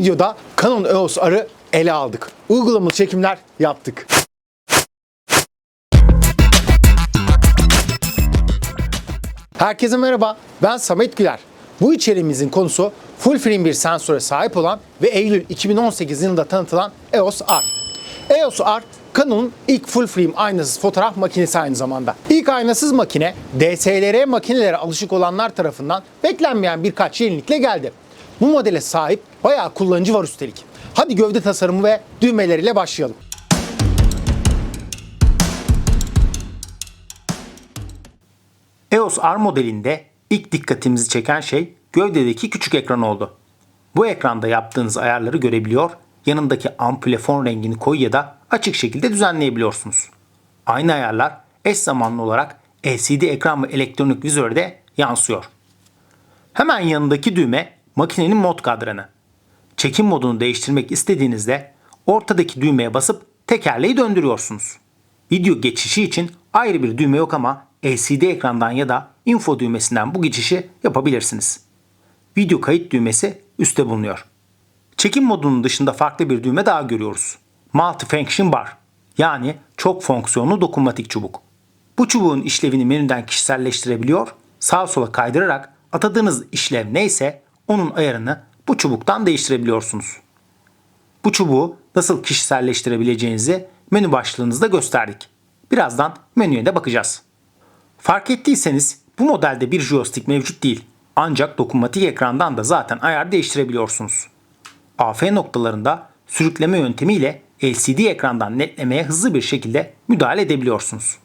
videoda Canon EOS R'ı ele aldık. Uygulamalı çekimler yaptık. Herkese merhaba, ben Samet Güler. Bu içeriğimizin konusu full frame bir sensöre sahip olan ve Eylül 2018 yılında tanıtılan EOS R. EOS R, Canon'un ilk full frame aynasız fotoğraf makinesi aynı zamanda. İlk aynasız makine, DSLR makinelere alışık olanlar tarafından beklenmeyen birkaç yenilikle geldi. Bu modele sahip bayağı kullanıcı var üstelik. Hadi gövde tasarımı ve düğmeleriyle başlayalım. EOS R modelinde ilk dikkatimizi çeken şey gövdedeki küçük ekran oldu. Bu ekranda yaptığınız ayarları görebiliyor, yanındaki ampule fon rengini koyu ya da açık şekilde düzenleyebiliyorsunuz. Aynı ayarlar eş zamanlı olarak LCD ekran ve elektronik vizörde yansıyor. Hemen yanındaki düğme makinenin mod kadranı. Çekim modunu değiştirmek istediğinizde ortadaki düğmeye basıp tekerleği döndürüyorsunuz. Video geçişi için ayrı bir düğme yok ama LCD ekrandan ya da info düğmesinden bu geçişi yapabilirsiniz. Video kayıt düğmesi üstte bulunuyor. Çekim modunun dışında farklı bir düğme daha görüyoruz. Multifunction Bar yani çok fonksiyonlu dokunmatik çubuk. Bu çubuğun işlevini menüden kişiselleştirebiliyor, sağa sola kaydırarak atadığınız işlev neyse onun ayarını bu çubuktan değiştirebiliyorsunuz. Bu çubuğu nasıl kişiselleştirebileceğinizi menü başlığınızda gösterdik. Birazdan menüye de bakacağız. Fark ettiyseniz bu modelde bir joystick mevcut değil. Ancak dokunmatik ekrandan da zaten ayar değiştirebiliyorsunuz. AF noktalarında sürükleme yöntemiyle LCD ekrandan netlemeye hızlı bir şekilde müdahale edebiliyorsunuz.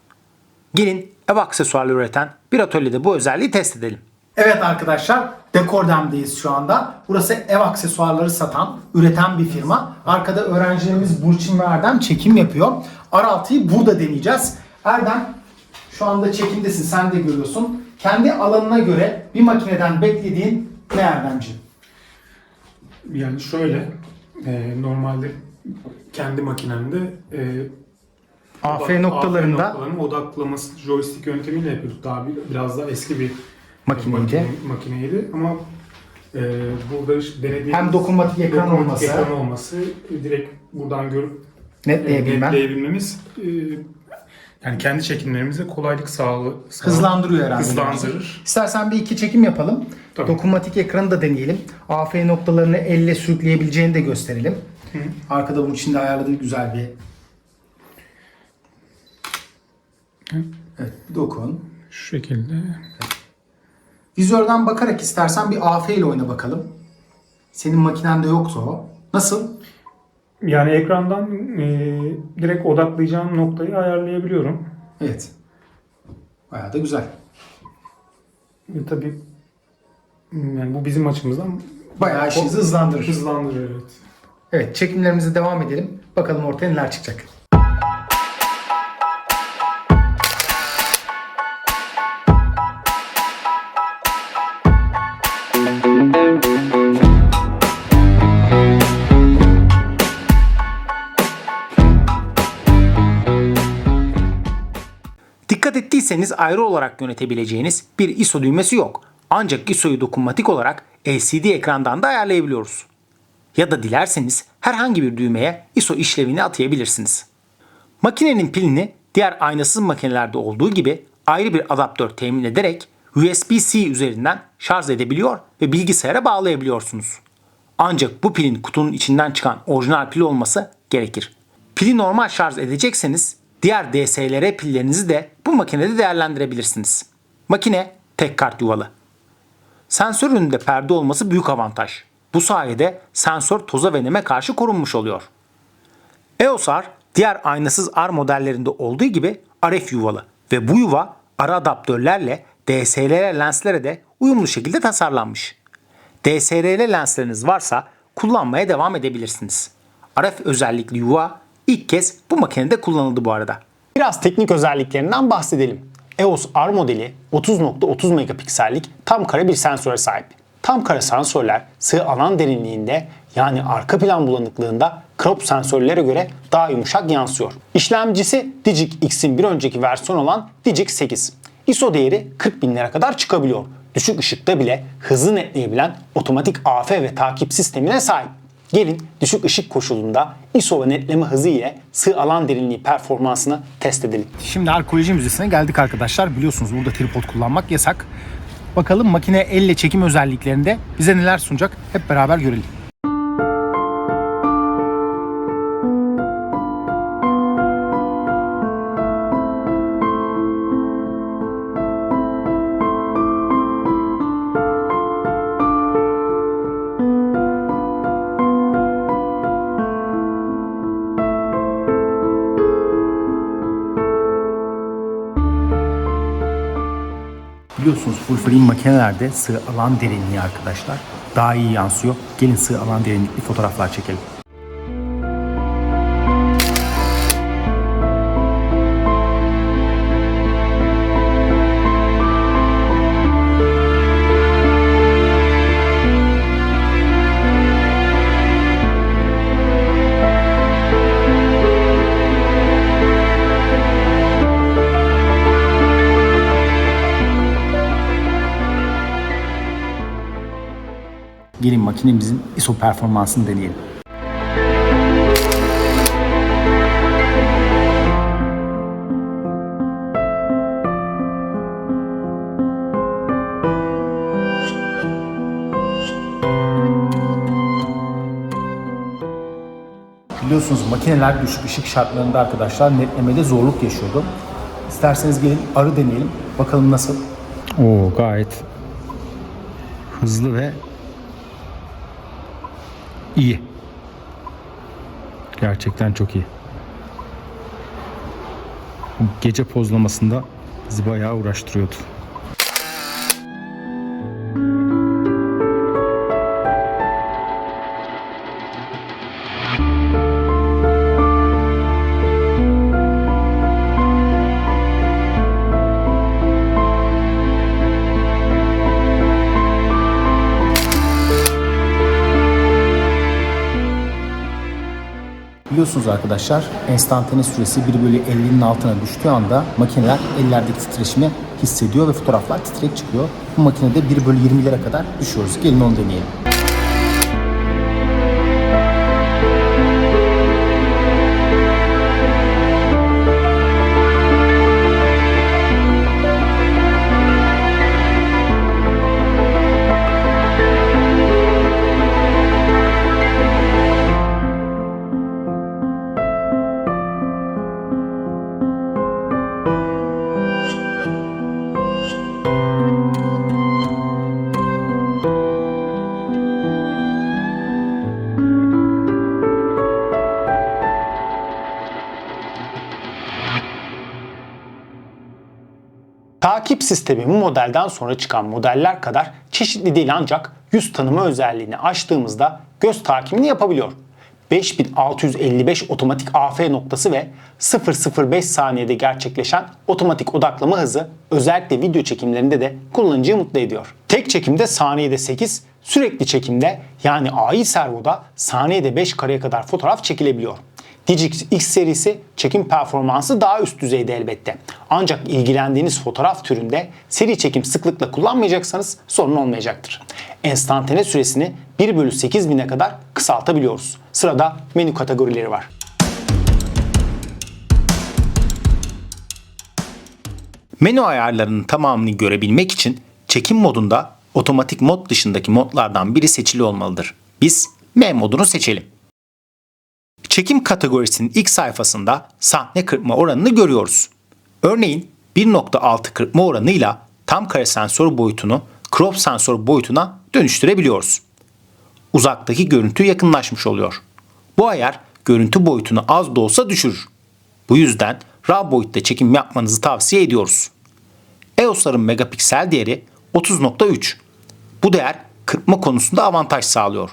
Gelin ev aksesuarları üreten bir atölyede bu özelliği test edelim. Evet arkadaşlar Dekordem'deyiz şu anda. Burası ev aksesuarları satan, üreten bir firma. Arkada öğrencilerimiz Burçin ve Erdem çekim yapıyor. R6'yı burada deneyeceğiz. Erdem şu anda çekimdesin sen de görüyorsun. Kendi alanına göre bir makineden beklediğin ne Erdemciğim? Yani şöyle, e, normalde kendi makinemde e, AF odak- noktalarında AF noktalarının odaklaması joystick yöntemiyle yapıyorduk. Daha bir, biraz daha eski bir Makineydi. makine- makineydi ama e, burada işte denediğimiz Hem dokunmatik ekran dokunmatik olması. ekran olması direkt buradan görüp e, netleyebilmen netleyebilmemiz e, yani kendi çekimlerimize kolaylık sağlı, sağ- hızlandırıyor herhalde. Hızlandırır. İstersen bir iki çekim yapalım. Tabii. Dokunmatik ekranı da deneyelim. AF noktalarını elle sürükleyebileceğini de gösterelim. Arkada bunun içinde ayarladığım güzel bir Evet, dokun. Şu şekilde. Vizörden bakarak istersen bir AF ile oyna bakalım. Senin makinende yoksa o. Nasıl? Yani ekrandan e, direkt odaklayacağım noktayı ayarlayabiliyorum. Evet. Bayağı da güzel. E, tabii yani bu bizim açımızdan Bayağı işinizi hızlandırır. hızlandırıyor evet. Evet, çekimlerimize devam edelim. Bakalım ortaya neler çıkacak. Dikkat ettiyseniz ayrı olarak yönetebileceğiniz bir ISO düğmesi yok. Ancak ISO'yu dokunmatik olarak LCD ekrandan da ayarlayabiliyoruz. Ya da dilerseniz herhangi bir düğmeye ISO işlevini atayabilirsiniz. Makinenin pilini diğer aynasız makinelerde olduğu gibi ayrı bir adaptör temin ederek USB-C üzerinden şarj edebiliyor ve bilgisayara bağlayabiliyorsunuz. Ancak bu pilin kutunun içinden çıkan orijinal pil olması gerekir. Pili normal şarj edecekseniz diğer DSLR pillerinizi de bu makinede değerlendirebilirsiniz. Makine tek kart yuvalı. Sensör önünde perde olması büyük avantaj. Bu sayede sensör toza ve neme karşı korunmuş oluyor. EOS R diğer aynasız R modellerinde olduğu gibi RF yuvalı ve bu yuva ara adaptörlerle DSLR lenslere de uyumlu şekilde tasarlanmış. DSLR lensleriniz varsa kullanmaya devam edebilirsiniz. RF özellikli yuva ilk kez bu makinede kullanıldı bu arada. Biraz teknik özelliklerinden bahsedelim. EOS R modeli 30.30 megapiksellik tam kare bir sensöre sahip. Tam kare sensörler sığ alan derinliğinde yani arka plan bulanıklığında crop sensörlere göre daha yumuşak yansıyor. İşlemcisi Digic X'in bir önceki versiyon olan Digic 8. ISO değeri 40 binlere kadar çıkabiliyor. Düşük ışıkta bile hızlı netleyebilen otomatik AF ve takip sistemine sahip. Gelin düşük ışık koşulunda ISO ve netleme hızı ile sığ alan derinliği performansını test edelim. Şimdi arkeoloji müzesine geldik arkadaşlar. Biliyorsunuz burada tripod kullanmak yasak. Bakalım makine elle çekim özelliklerinde bize neler sunacak hep beraber görelim. Biliyorsunuz full frame makinelerde sığ alan derinliği arkadaşlar daha iyi yansıyor. Gelin sığ alan derinlikli fotoğraflar çekelim. Makinemizin ISO performansını deneyelim. Biliyorsunuz makineler düşük ışık şartlarında arkadaşlar netlemede zorluk yaşıyordu. İsterseniz gelin arı deneyelim. Bakalım nasıl? Oo gayet hızlı ve iyi. Gerçekten çok iyi. Gece pozlamasında bizi bayağı uğraştırıyordu. Biliyorsunuz arkadaşlar enstantane süresi 1 bölü 50'nin altına düştüğü anda makineler ellerdeki titreşimi hissediyor ve fotoğraflar titrek çıkıyor. Bu makinede 1 bölü 20'lere kadar düşüyoruz. Gelin onu deneyelim. Sistemi bu modelden sonra çıkan modeller kadar çeşitli değil ancak yüz tanıma özelliğini açtığımızda göz takibini yapabiliyor. 5655 otomatik AF noktası ve 005 saniyede gerçekleşen otomatik odaklama hızı özellikle video çekimlerinde de kullanıcıyı mutlu ediyor. Tek çekimde saniyede 8, sürekli çekimde yani AI servoda saniyede 5 kareye kadar fotoğraf çekilebiliyor. Digix X serisi çekim performansı daha üst düzeyde elbette. Ancak ilgilendiğiniz fotoğraf türünde seri çekim sıklıkla kullanmayacaksanız sorun olmayacaktır. Enstantane süresini 1 bölü 8000'e kadar kısaltabiliyoruz. Sırada menü kategorileri var. Menü ayarlarının tamamını görebilmek için çekim modunda otomatik mod dışındaki modlardan biri seçili olmalıdır. Biz M modunu seçelim. Çekim kategorisinin ilk sayfasında sahne kırpma oranını görüyoruz. Örneğin 1.6 kırpma oranıyla tam kare sensör boyutunu crop sensör boyutuna dönüştürebiliyoruz. Uzaktaki görüntü yakınlaşmış oluyor. Bu ayar görüntü boyutunu az da olsa düşürür. Bu yüzden RAW boyutta çekim yapmanızı tavsiye ediyoruz. EOS'ların megapiksel değeri 30.3. Bu değer kırpma konusunda avantaj sağlıyor.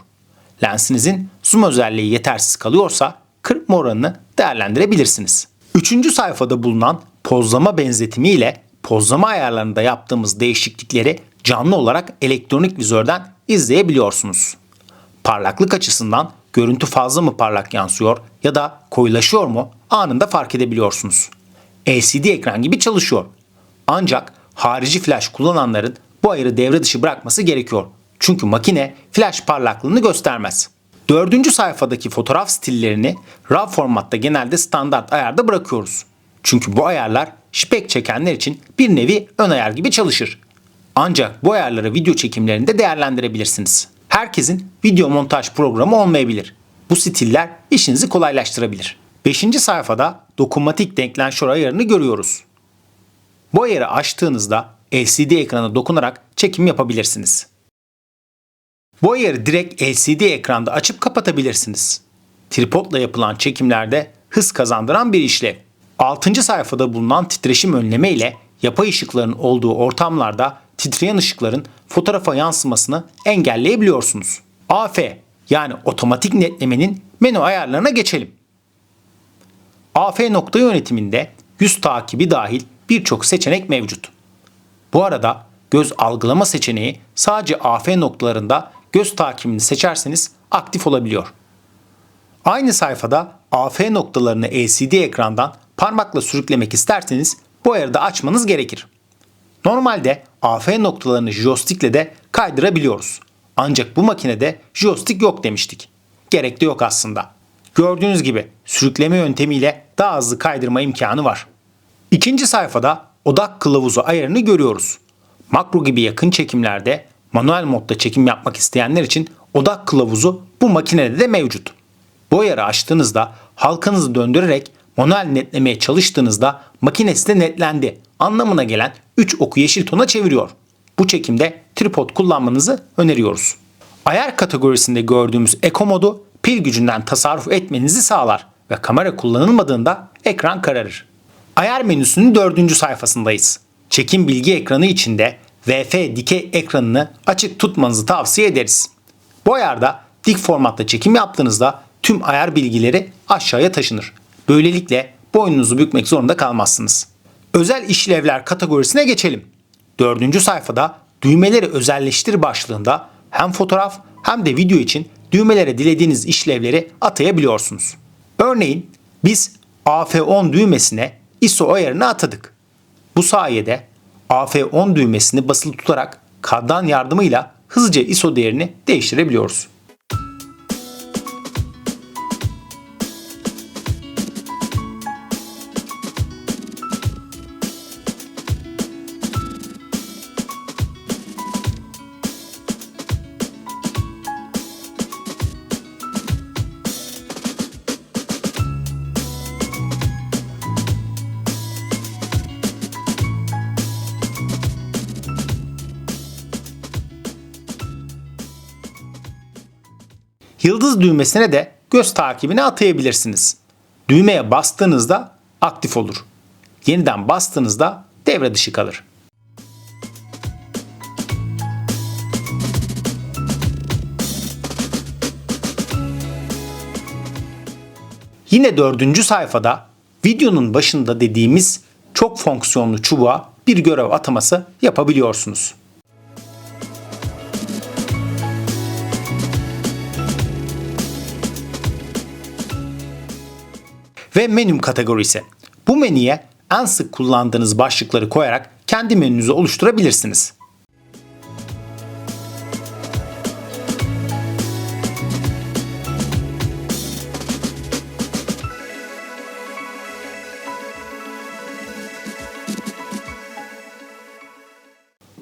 Lensinizin zoom özelliği yetersiz kalıyorsa kırpma oranını değerlendirebilirsiniz. Üçüncü sayfada bulunan pozlama benzetimi ile pozlama ayarlarında yaptığımız değişiklikleri canlı olarak elektronik vizörden izleyebiliyorsunuz. Parlaklık açısından görüntü fazla mı parlak yansıyor ya da koyulaşıyor mu anında fark edebiliyorsunuz. LCD ekran gibi çalışıyor. Ancak harici flash kullananların bu ayarı devre dışı bırakması gerekiyor. Çünkü makine flash parlaklığını göstermez. Dördüncü sayfadaki fotoğraf stillerini RAW formatta genelde standart ayarda bırakıyoruz. Çünkü bu ayarlar şipek çekenler için bir nevi ön ayar gibi çalışır. Ancak bu ayarları video çekimlerinde değerlendirebilirsiniz. Herkesin video montaj programı olmayabilir. Bu stiller işinizi kolaylaştırabilir. 5. sayfada dokunmatik denklenşör ayarını görüyoruz. Bu ayarı açtığınızda LCD ekrana dokunarak çekim yapabilirsiniz. Bu ayarı direkt LCD ekranda açıp kapatabilirsiniz. Tripodla yapılan çekimlerde hız kazandıran bir işlev. 6. sayfada bulunan titreşim önleme ile yapay ışıkların olduğu ortamlarda titreyen ışıkların fotoğrafa yansımasını engelleyebiliyorsunuz. AF yani otomatik netlemenin menü ayarlarına geçelim. AF nokta yönetiminde yüz takibi dahil birçok seçenek mevcut. Bu arada göz algılama seçeneği sadece AF noktalarında göz takibini seçerseniz aktif olabiliyor. Aynı sayfada AF noktalarını LCD ekrandan parmakla sürüklemek isterseniz bu ayarı da açmanız gerekir. Normalde AF noktalarını joystickle de kaydırabiliyoruz. Ancak bu makinede joystick yok demiştik. Gerek de yok aslında. Gördüğünüz gibi sürükleme yöntemiyle daha hızlı kaydırma imkanı var. İkinci sayfada odak kılavuzu ayarını görüyoruz. Makro gibi yakın çekimlerde manuel modda çekim yapmak isteyenler için odak kılavuzu bu makinede de mevcut. Bu ayarı açtığınızda halkanızı döndürerek manuel netlemeye çalıştığınızda makinesi de netlendi anlamına gelen 3 oku yeşil tona çeviriyor. Bu çekimde tripod kullanmanızı öneriyoruz. Ayar kategorisinde gördüğümüz Eco modu pil gücünden tasarruf etmenizi sağlar ve kamera kullanılmadığında ekran kararır. Ayar menüsünün dördüncü sayfasındayız. Çekim bilgi ekranı içinde VF dikey ekranını açık tutmanızı tavsiye ederiz. Bu ayarda dik formatta çekim yaptığınızda tüm ayar bilgileri aşağıya taşınır. Böylelikle boynunuzu bükmek zorunda kalmazsınız. Özel işlevler kategorisine geçelim. Dördüncü sayfada düğmeleri özelleştir başlığında hem fotoğraf hem de video için düğmelere dilediğiniz işlevleri atayabiliyorsunuz. Örneğin biz AF10 düğmesine ISO ayarını atadık. Bu sayede AF10 düğmesini basılı tutarak kadran yardımıyla hızlıca ISO değerini değiştirebiliyoruz. Yıldız düğmesine de göz takibini atayabilirsiniz. Düğmeye bastığınızda aktif olur. Yeniden bastığınızda devre dışı kalır. Yine dördüncü sayfada videonun başında dediğimiz çok fonksiyonlu çubuğa bir görev ataması yapabiliyorsunuz. Ve menüm kategorisi. Bu menüye en sık kullandığınız başlıkları koyarak kendi menünüzü oluşturabilirsiniz.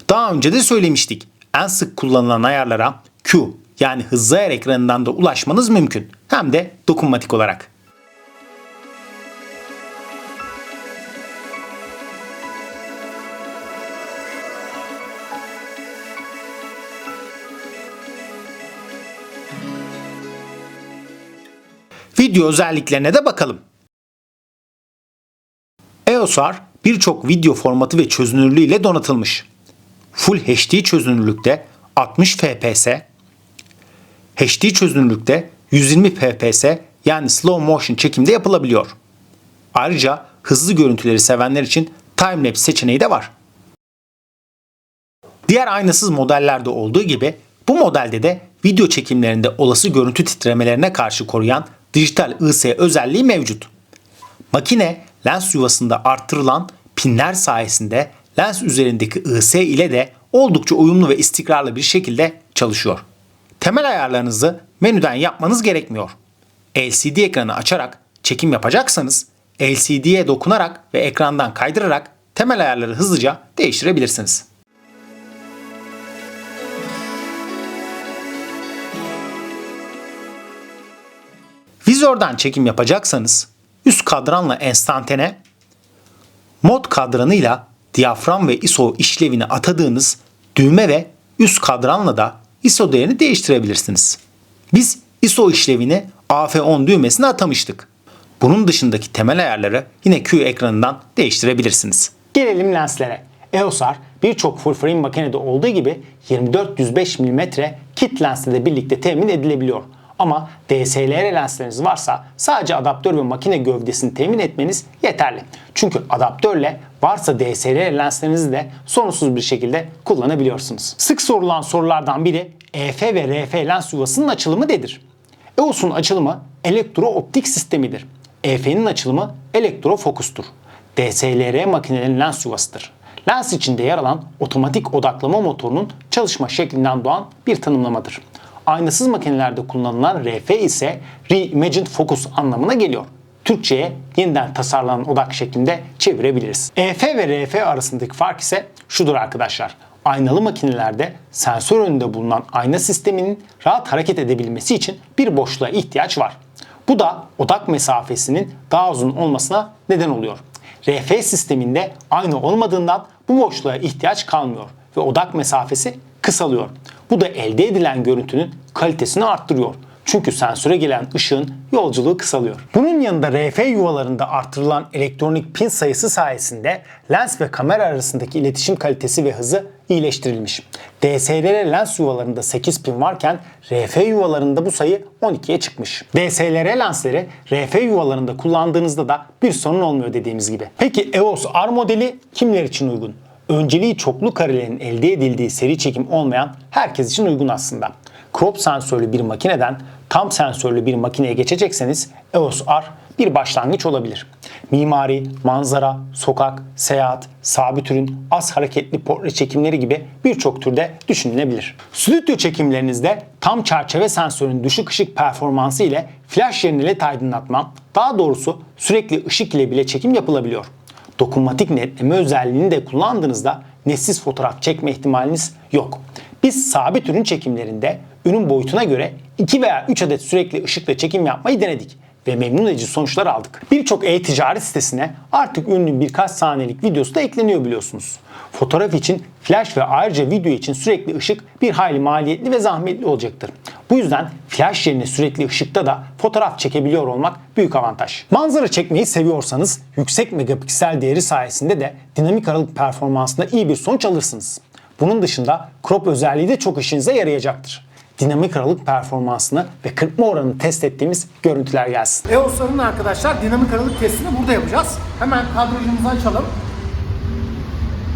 Daha önce de söylemiştik. En sık kullanılan ayarlara Q yani hızlı ayar ekranından da ulaşmanız mümkün. Hem de dokunmatik olarak. Video özelliklerine de bakalım. EOS R birçok video formatı ve çözünürlüğü ile donatılmış. Full HD çözünürlükte 60 fps, HD çözünürlükte 120 fps yani slow motion çekimde yapılabiliyor. Ayrıca hızlı görüntüleri sevenler için timelapse seçeneği de var. Diğer aynasız modellerde olduğu gibi bu modelde de video çekimlerinde olası görüntü titremelerine karşı koruyan dijital IS özelliği mevcut. Makine lens yuvasında arttırılan pinler sayesinde lens üzerindeki IS ile de oldukça uyumlu ve istikrarlı bir şekilde çalışıyor. Temel ayarlarınızı menüden yapmanız gerekmiyor. LCD ekranı açarak çekim yapacaksanız LCD'ye dokunarak ve ekrandan kaydırarak temel ayarları hızlıca değiştirebilirsiniz. Vizörden çekim yapacaksanız üst kadranla enstantane, mod kadranıyla diyafram ve ISO işlevini atadığınız düğme ve üst kadranla da ISO değerini değiştirebilirsiniz. Biz ISO işlevini AF10 düğmesine atamıştık. Bunun dışındaki temel ayarları yine Q ekranından değiştirebilirsiniz. Gelelim lenslere. EOS R birçok full frame makinede olduğu gibi 24-105 mm kit lensle de birlikte temin edilebiliyor. Ama DSLR lensleriniz varsa sadece adaptör ve makine gövdesini temin etmeniz yeterli. Çünkü adaptörle varsa DSLR lenslerinizi de sorunsuz bir şekilde kullanabiliyorsunuz. Sık sorulan sorulardan biri EF ve RF lens yuvasının açılımı nedir? EOS'un açılımı elektro-optik sistemidir. EF'nin açılımı elektrofokustur. DSLR makinelerin lens yuvasıdır. Lens içinde yer alan otomatik odaklama motorunun çalışma şeklinden doğan bir tanımlamadır. Aynasız makinelerde kullanılan RF ise Reimagined Focus anlamına geliyor. Türkçe'ye yeniden tasarlanan odak şeklinde çevirebiliriz. EF ve RF arasındaki fark ise şudur arkadaşlar. Aynalı makinelerde sensör önünde bulunan ayna sisteminin rahat hareket edebilmesi için bir boşluğa ihtiyaç var. Bu da odak mesafesinin daha uzun olmasına neden oluyor. RF sisteminde ayna olmadığından bu boşluğa ihtiyaç kalmıyor ve odak mesafesi kısalıyor. Bu da elde edilen görüntünün kalitesini arttırıyor. Çünkü sensöre gelen ışığın yolculuğu kısalıyor. Bunun yanında RF yuvalarında artırılan elektronik pin sayısı sayesinde lens ve kamera arasındaki iletişim kalitesi ve hızı iyileştirilmiş. DSLR lens yuvalarında 8 pin varken RF yuvalarında bu sayı 12'ye çıkmış. DSLR lensleri RF yuvalarında kullandığınızda da bir sorun olmuyor dediğimiz gibi. Peki EOS R modeli kimler için uygun? Önceliği çoklu karelerin elde edildiği seri çekim olmayan herkes için uygun aslında. Crop sensörlü bir makineden tam sensörlü bir makineye geçecekseniz EOS R bir başlangıç olabilir. Mimari, manzara, sokak, seyahat, sabit ürün, az hareketli portre çekimleri gibi birçok türde düşünülebilir. Stüdyo çekimlerinizde tam çerçeve sensörün düşük ışık performansı ile flash yerine led aydınlatma, daha doğrusu sürekli ışık ile bile çekim yapılabiliyor. Dokunmatik netleme özelliğini de kullandığınızda netsiz fotoğraf çekme ihtimaliniz yok. Biz sabit ürün çekimlerinde ürün boyutuna göre 2 veya 3 adet sürekli ışıkla çekim yapmayı denedik ve memnun edici sonuçlar aldık. Birçok e-ticaret sitesine artık ürünün birkaç saniyelik videosu da ekleniyor biliyorsunuz. Fotoğraf için flash ve ayrıca video için sürekli ışık bir hayli maliyetli ve zahmetli olacaktır. Bu yüzden flash yerine sürekli ışıkta da fotoğraf çekebiliyor olmak büyük avantaj. Manzara çekmeyi seviyorsanız yüksek megapiksel değeri sayesinde de dinamik aralık performansında iyi bir sonuç alırsınız. Bunun dışında crop özelliği de çok işinize yarayacaktır. Dinamik aralık performansını ve kırpma oranını test ettiğimiz görüntüler gelsin. EOS'ların arkadaşlar dinamik aralık testini burada yapacağız. Hemen kadrajımızı açalım.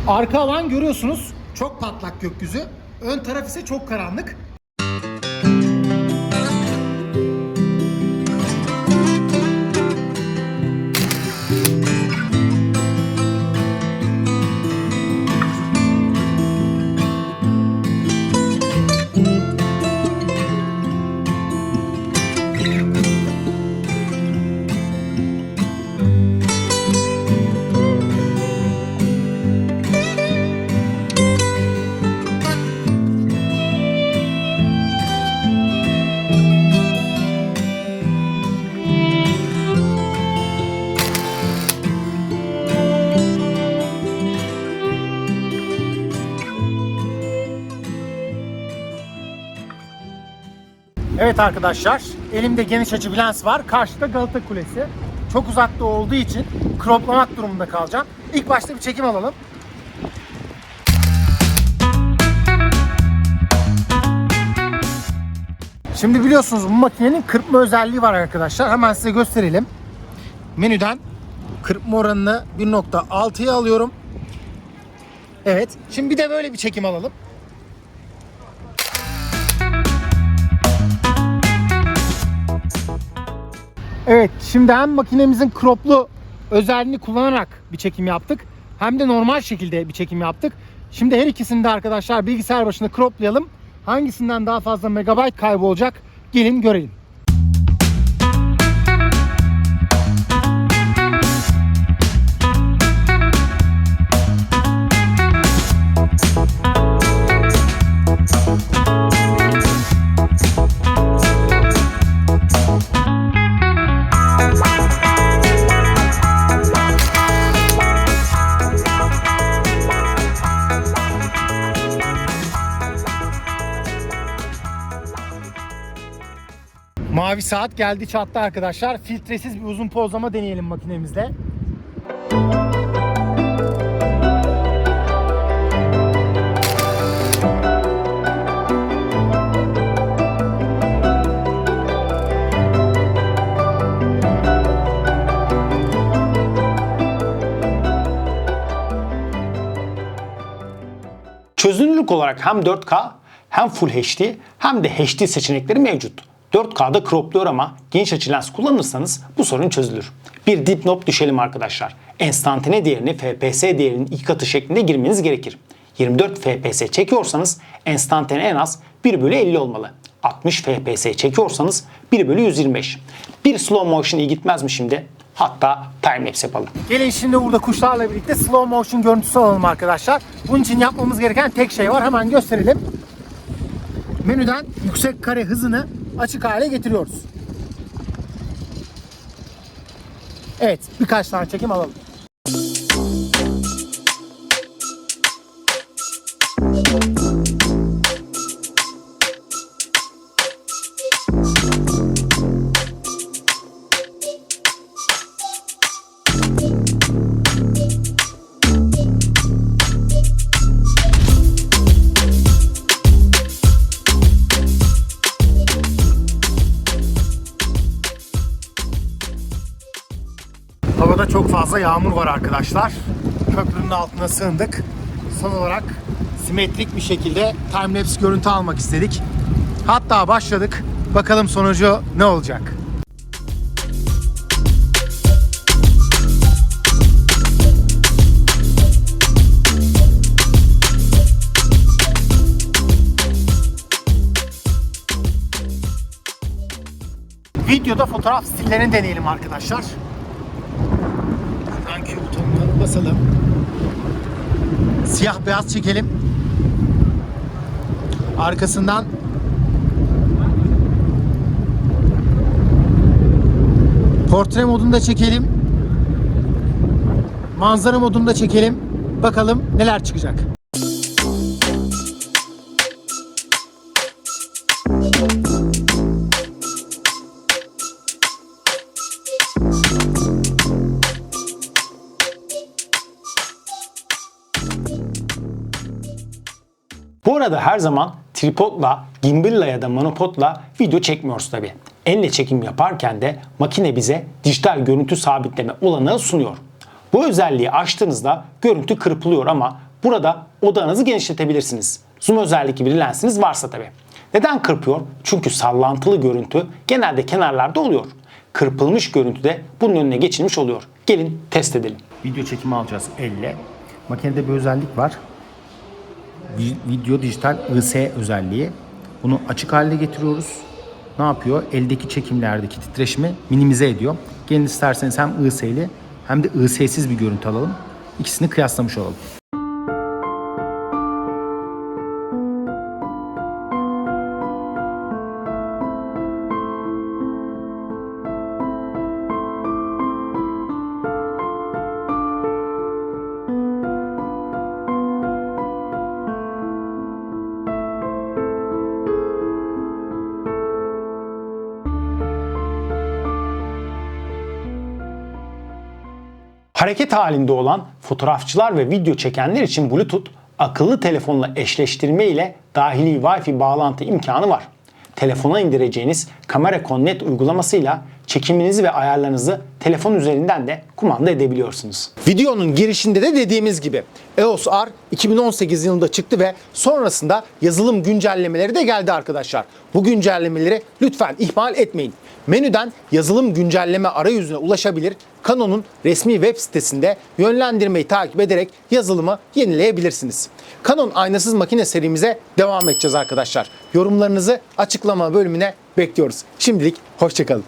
Arka alan görüyorsunuz. Çok patlak gökyüzü. Ön taraf ise çok karanlık. Evet arkadaşlar, elimde geniş açı lens var. Karşıda Galata Kulesi. Çok uzakta olduğu için croplamak durumunda kalacağım. İlk başta bir çekim alalım. Şimdi biliyorsunuz bu makinenin kırpma özelliği var arkadaşlar. Hemen size gösterelim. Menüden kırpma oranını 1.6'ya alıyorum. Evet. Şimdi bir de böyle bir çekim alalım. Evet, şimdi hem makinemizin croplu özelliğini kullanarak bir çekim yaptık. Hem de normal şekilde bir çekim yaptık. Şimdi her ikisini de arkadaşlar bilgisayar başında croplayalım. hangisinden daha fazla megabayt kaybı olacak? Gelin görelim. Mavi saat geldi çattı arkadaşlar. Filtresiz bir uzun pozlama deneyelim makinemizde. Çözünürlük olarak hem 4K hem Full HD hem de HD seçenekleri mevcut. 4K'da cropluyor ama geniş açı lens kullanırsanız bu sorun çözülür. Bir dipnot düşelim arkadaşlar. Enstantane değerini FPS değerinin iki katı şeklinde girmeniz gerekir. 24 FPS çekiyorsanız enstantane en az 1 bölü 50 olmalı. 60 FPS çekiyorsanız 1 bölü 125. Bir slow motion iyi gitmez mi şimdi? Hatta timelapse yapalım. Gelin şimdi burada kuşlarla birlikte slow motion görüntüsü alalım arkadaşlar. Bunun için yapmamız gereken tek şey var. Hemen gösterelim. Menüden yüksek kare hızını açık hale getiriyoruz. Evet, birkaç tane çekim alalım. Havada çok fazla yağmur var arkadaşlar. Köprünün altına sığındık. Son olarak simetrik bir şekilde timelapse görüntü almak istedik. Hatta başladık. Bakalım sonucu ne olacak? Videoda fotoğraf stillerini deneyelim arkadaşlar. Basalım. Siyah beyaz çekelim. Arkasından portre modunda çekelim. Manzara modunda çekelim. Bakalım neler çıkacak. Bu arada her zaman tripodla, gimbal'la ya da monopodla video çekmiyoruz tabi. Elle çekim yaparken de makine bize dijital görüntü sabitleme olanağı sunuyor. Bu özelliği açtığınızda görüntü kırpılıyor ama burada odağınızı genişletebilirsiniz. Zoom özellikli bir lensiniz varsa tabi. Neden kırpıyor? Çünkü sallantılı görüntü genelde kenarlarda oluyor. Kırpılmış görüntü de bunun önüne geçilmiş oluyor. Gelin test edelim. Video çekimi alacağız elle. Makinede bir özellik var. Vi- Video dijital IS özelliği. Bunu açık hale getiriyoruz. Ne yapıyor? Eldeki çekimlerdeki titreşimi minimize ediyor. Gelin isterseniz hem IS'li hem de IS'siz bir görüntü alalım. İkisini kıyaslamış olalım. Hareket halinde olan fotoğrafçılar ve video çekenler için Bluetooth akıllı telefonla eşleştirme ile dahili Wi-Fi bağlantı imkanı var. Telefona indireceğiniz Kamera Connect uygulamasıyla çekiminizi ve ayarlarınızı telefon üzerinden de kumanda edebiliyorsunuz. Videonun girişinde de dediğimiz gibi EOS R 2018 yılında çıktı ve sonrasında yazılım güncellemeleri de geldi arkadaşlar. Bu güncellemeleri lütfen ihmal etmeyin. Menüden yazılım güncelleme arayüzüne ulaşabilir, Canon'un resmi web sitesinde yönlendirmeyi takip ederek yazılımı yenileyebilirsiniz. Canon aynasız makine serimize devam edeceğiz arkadaşlar. Yorumlarınızı açıklama bölümüne bekliyoruz. Şimdilik hoşçakalın.